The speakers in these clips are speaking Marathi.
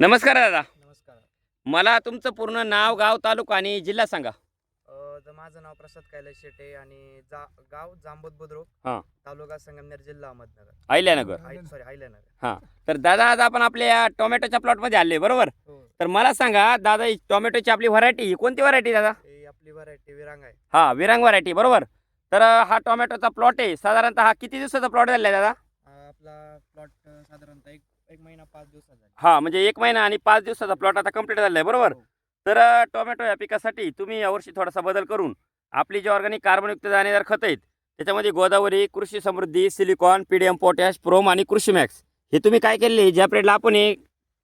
नमस्कार दादा. नमस्कार. मला तुमचं पूर्ण नाव गाव तालुका आणि जिल्हा सांगा. अ, ज- माझं नाव प्रसाद कैलास शेटे आणि जा गाव जांबूत बुद्रुक हा. तालुका संगमनेर जिल्हा अहमदनगर. अहिल्यानगर. सॉरी आयल्यानगर तर दादा आज आपण आपल्या टोमॅटोच्या प्लॉटमध्ये आले बरोबर? हो. तर मला सांगा दादा ही टोमॅटोची आपली व्हरायटी ही कोणती व्हरायटी दादा? ही आपली व्हरायटी विरांग आहे. हा विरांग व्हरायटी बरोबर? तर अं, हा टोमॅटोचा प्लॉट आहे साधारणतः हा किती दिवसाचा प्लॉट झाला आहे दादा? अ, आपला प्लॉट साधारणतः एक एक महिना पाच दिवसात झाला. हा म्हणजे एक महिना आणि पाच दिवसाचा प्लॉट आता कंप्लीट झाला आहे बरोबर? हो. तर अं, टोमॅटो या पिकासाठी तुम्ही यावर्षी थोडासा बदल करून आपली जी ऑर्गॅनिक कार्बनयुक्त दाणेदार खत आहेत त्याच्यामध्ये Godavari Krishi Samruddhi silicon PDM potash prom आणि कृषी मॅक्स हे तुम्ही काय केले? ज्या प्रेडला आपण हे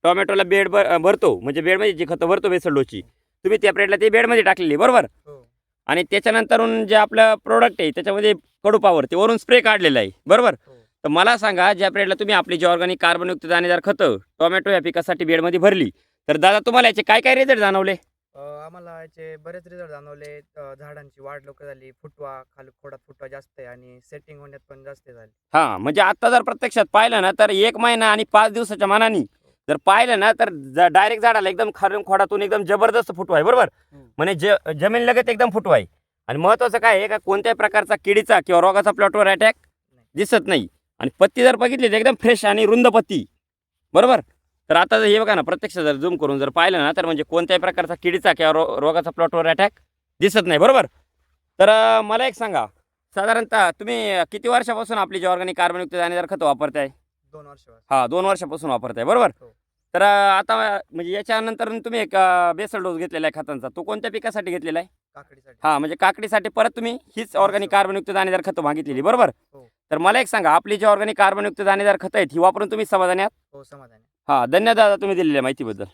टोमॅटोला बेड भरतो म्हणजे बेडमध्ये जी खतं भरतो बेसल डोची तुम्ही त्या प्रेडला ते बेडमध्ये टाकलेली बरोबर? हो. आणि त्याच्यानंतरून जे आपलं प्रोडक्ट आहे त्याच्यामध्ये कडू पावर ते वरून स्प्रे काढलेलं आहे बरोबर? हो. तर मला सांगा ज्या पिरियडला तुम्ही आपली जी ऑर्गॅनिक कार्बनयुक्त दाणेदार खतं टोमॅटो या पिकासाठी बेडमध्ये भरली तर दादा तुम्हाला याचे काय काय रिझल्ट जाणवले आम्हाला याचे बरेच रिझल्ट जाणवले. झाडांची वाढ लवकर झाली फुटवा खाली खोडात फुटवा जास्त आहे आणि सेटिंग होण्यात पण जास्त झाली. हां म्हणजे आता जर प्रत्यक्षात पाहिलं ना तर एक महिना आणि पाच दिवसाच्या मानाने जर पाहिलं ना तर डायरेक्ट झाडाला एकदम खालून खोडातून एकदम जबरदस्त फुटवा आहे बरोबर? हो. म्हणजे जमीन लगत एकदम फुटवा आहे. आणि महत्त्वाचं काय आहे का कोणत्याही प्रकारचा किडीचा किंवा रोगाचा प्लॉटवर अटॅक दिसत नाही. आणि पत्ती जर बघितली तर एकदम फ्रेश आणि रुंद पत्ती. बरोबर? तर आता हे बघा ना प्रत्यक्ष जर झूम करून जर पाहिलं ना तर म्हणजे कोणत्याही प्रकारचा किडीचा किंवा रो रोगाचा प्लॉटवर अटॅक दिसत नाही. बरोबर? तर मला एक सांगा. साधारणतः तुम्ही किती वर्षापासून आपली जी ऑर्गॅनिक कार्बनयुक्त दाणेदार खतं वापरताय? दोन वर्ष हा दोन वर्षापासून वापरताय. बरोबर? हो. तर आता म्हणजे याच्यानंतर तुम्ही एक बेसल डोस घेतलेला आहे खतांचा. तो कोणत्या पिकासाठी घेतलेला आहे? हा म्हणजे काकडीसाठी परत तुम्ही हीच ऑर्गॅनिक कार्बनयुक्त दाणेदार खतं मागितलेली बरोबर? हो. तर मला एक सांगा आपली जी ऑर्गॅनिक कार्बनयुक्त दाणेदार खतं आहेत ही वापरून तुम्ही समाधानी आहात? हो समाधान हा धन्यवाद दादा तुम्ही दिलेल्या माहितीबद्दल.